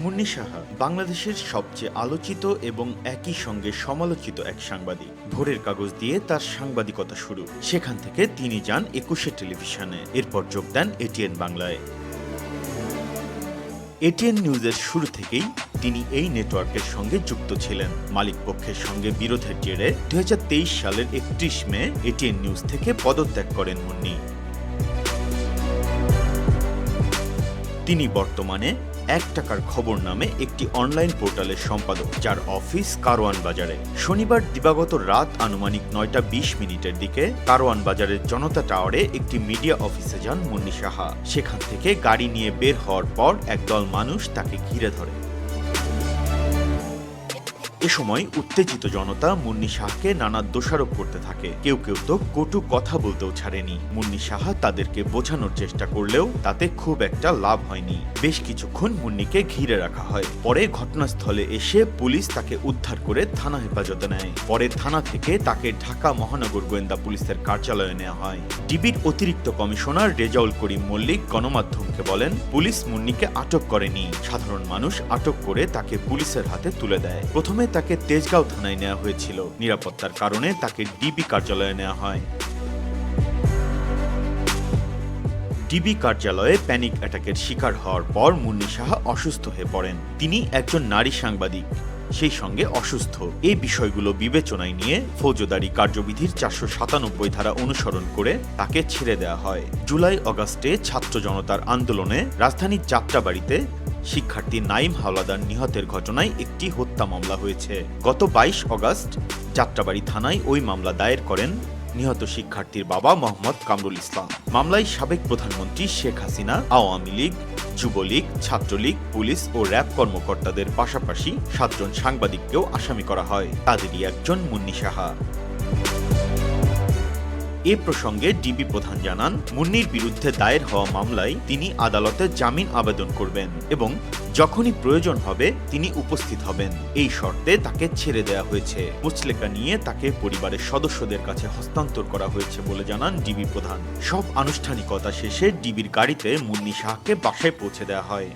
মুন্নি সাহা, বাংলাদেশের সবচেয়ে আলোচিত এবং একই সঙ্গে সমালোচিত এক সাংবাদিক। ভোরের কাগজ দিয়ে তার সাংবাদিকতা শুরু। সেখান থেকে তিনি যান একুশে টেলিভিশনে। এরপর যোগ দেন এটিএন বাংলায়। এটিএন নিউজের শুরু থেকেই তিনি এই নেটওয়ার্কের সঙ্গে যুক্ত ছিলেন। মালিক পক্ষের সঙ্গে বিরোধের জেরে দুই হাজার তেইশ সালের একত্রিশ মে এটিএন নিউজ থেকে পদত্যাগ করেন মুন্নি। তিনি বর্তমানে এক টাকার খবর নামে একটি অনলাইন পোর্টালের সম্পাদক, যার অফিস কারওয়ান বাজারে। শনিবার দিবাগত রাত আনুমানিক নয়টা বিশ মিনিটের দিকে কারওয়ান বাজারের জনতা টাওয়ারে একটি মিডিয়া অফিসে যান মুন্নি সাহা। সেখান থেকে গাড়ি নিয়ে বের হওয়ার পর একদল মানুষ তাকে ঘিরে ধরে। এ সময় উত্তেজিত জনতা মুন্নি শাহকে নানা দোষারোপ করতে থাকে। কেউ কেউ তো কটু কথা বলতেও ছাড়েনি। মুন্নি সাহা তাদেরকে বোঝানোর চেষ্টা করলেও তাতে খুব একটা লাভ হয়নি। বেশ কিছুক্ষণ মুন্নিকে ঘিরে রাখা হয়। পরে ঘটনাস্থলে এসে পুলিশ তাকে উদ্ধার করে থানা হেফাজতে নেয়। পরে থানা থেকে তাকে ঢাকা মহানগর গোয়েন্দা পুলিশের কার্যালয়ে নেওয়া হয়। ডিবির অতিরিক্ত কমিশনার রেজাউল করিম মল্লিক গণমাধ্যমকে বলেন, পুলিশ মুন্নিকে আটক করেনি। সাধারণ মানুষ আটক করে তাকে পুলিশের হাতে তুলে দেয়। প্রথমে তাকে তেজগাঁও থানায় নেওয়া হয়েছিল। নিরাপত্তার কারণে তাকে ডিবি কার্যালয়ে নেওয়া হয়। ডিবি কার্যালয়ে প্যানিক অ্যাটাকের শিকার হওয়ার পর মুন্নি সাহা অসুস্থ হয়ে পড়েন। তিনি একজন নারী সাংবাদিক, সেই সঙ্গে অসুস্থ। এই বিষয়গুলো বিবেচনায় নিয়ে ফৌজদারি কার্যবিধির চারশো সাতানব্বই ধারা অনুসরণ করে তাকে ছেড়ে দেওয়া হয়। জুলাই অগাস্টে ছাত্র জনতার আন্দোলনে রাজধানীর যাত্রাবাড়িতে শিক্ষার্থী নাইম হাওলাদার নিহতের ঘটনায় একটি হত্যা মামলা হয়েছে। গত বাইশ অগাস্ট যাত্রাবাড়ি থানায় ওই মামলা দায়ের করেন নিহত শিক্ষার্থীর বাবা মোহাম্মদ কামরুল ইসলাম। মামলায় সাবেক প্রধানমন্ত্রী শেখ হাসিনা, আওয়ামী লীগ, যুবলীগ, ছাত্রলীগ, পুলিশ ও র্যাব কর্মকর্তাদের পাশাপাশি সাতজন সাংবাদিককেও আসামি করা হয়। তাদেরই একজন মুন্নি সাহা। এ প্রসঙ্গে ডিবি প্রধান জানান, মুন্নির বিরুদ্ধে দায়ের হওয়া মামলায় তিনি আদালতে জামিন আবেদন করবেন এবং যখনই প্রয়োজন হবে তিনি উপস্থিত হবেন। এই শর্তে তাকে ছেড়ে দেওয়া হয়েছে। মুচলেকা নিয়ে তাকে পরিবারের সদস্যদের কাছে হস্তান্তর করা হয়েছে বলে জানান ডিবি প্রধান। সব আনুষ্ঠানিকতা শেষে ডিবির গাড়িতে মুন্নি শাহকে বাসায় পৌঁছে দেওয়া হয়।